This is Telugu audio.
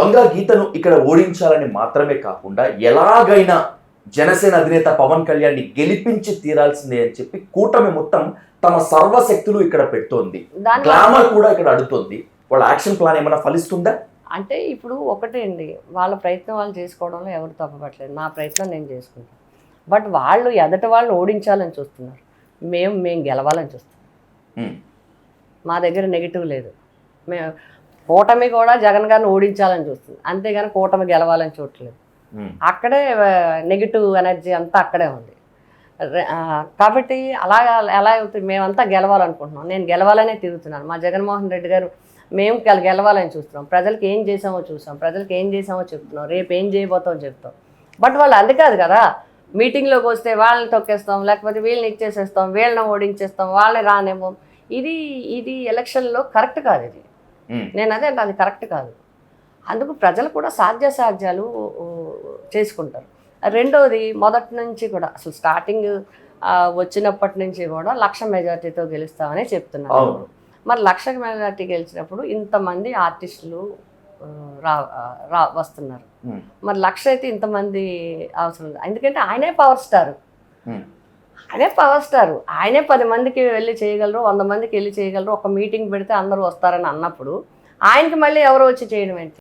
వంగ గీతను ఇక్కడ ఓడించాలని మాత్రమే కాకుండా ఎలాగైనా జనసేన అధినేత పవన్ కళ్యాణ్ని గెలిపించి తీరాల్సిందే అని చెప్పి కూటమి మొత్తం తమ సర్వశక్తులు ఇక్కడ పెడుతోంది. గ్లామర్ కూడా ఇక్కడ అడుగుతోంది. వాళ్ళ యాక్షన్ ప్లాన్ ఏమైనా ఫలిస్తుందా? అంటే ఇప్పుడు ఒకటే అండి. వాళ్ళ ప్రయత్నం వాళ్ళు చేసుకోవడంలో ఎవరు తప్పపట్లేదు నా ప్రయత్నం నేను చేసుకుంటాను బట్ వాళ్ళు ఎదటి వాళ్ళని ఓడించాలని చూస్తున్నారు. మేము మేము గెలవాలని చూస్తున్నాం. మా దగ్గర నెగిటివ్ లేదు. మేము కూటమి కూడా జగన్ గారిని ఓడించాలని చూస్తుంది. అంతేగాని కూటమి గెలవాలని చూడట్లేదు. అక్కడే నెగిటివ్ ఎనర్జీ అంతా అక్కడే ఉంది. కాబట్టి అలా ఎలా అవుతుంది? మేమంతా గెలవాలనుకుంటున్నాం. నేను గెలవాలనే తిరుగుతున్నాను. మా జగన్మోహన్ రెడ్డి గారు మేము గెల- గెలవాలని చూస్తున్నాం. ప్రజలకు ఏం చేసామో చూసాం ప్రజలకు ఏం చేసామో చెప్తున్నాం. రేపు ఏం చేయబోతామో చెప్తాం. బట్ వాళ్ళు అది కాదు కదా? మీటింగ్లోకి వస్తే వాళ్ళని తొక్కేస్తాం లేకపోతే వీళ్ళని ఇచ్చేసేస్తాం వీళ్ళని ఓడించేస్తాం వాళ్ళని రానేమో ఇది ఇది ఎలక్షన్లో కరెక్ట్ కాదు ఇది. నేను అదే అది కరెక్ట్ కాదు. అందుకు ప్రజలు కూడా సాధ్యాసాధ్యాలు ఊ, చేసుకుంటారు. రెండోది మొదటి నుంచి కూడా అసలు స్టార్టింగ్ వచ్చినప్పటి నుంచి కూడా లక్ష మెజార్టీతో గెలుస్తామని చెప్తున్నారు. మరి లక్ష మెజార్టీ గెలిచినప్పుడు ఇంతమంది ఆర్టిస్టులు రా రా వస్తున్నారు. మరి లక్ష అయితే ఇంతమంది అవసరం ఎందుకంటే ఆయనే పవర్ స్టార్. అదే పవర్ స్టార్. ఆయనే పది మందికి వెళ్ళి చేయగలరు వంద మందికి వెళ్ళి చేయగలరు ఒక మీటింగ్ పెడితే అందరూ వస్తారని అన్నప్పుడు ఆయనకి మళ్ళీ ఎవరు వచ్చి చేయడం ఏంటి?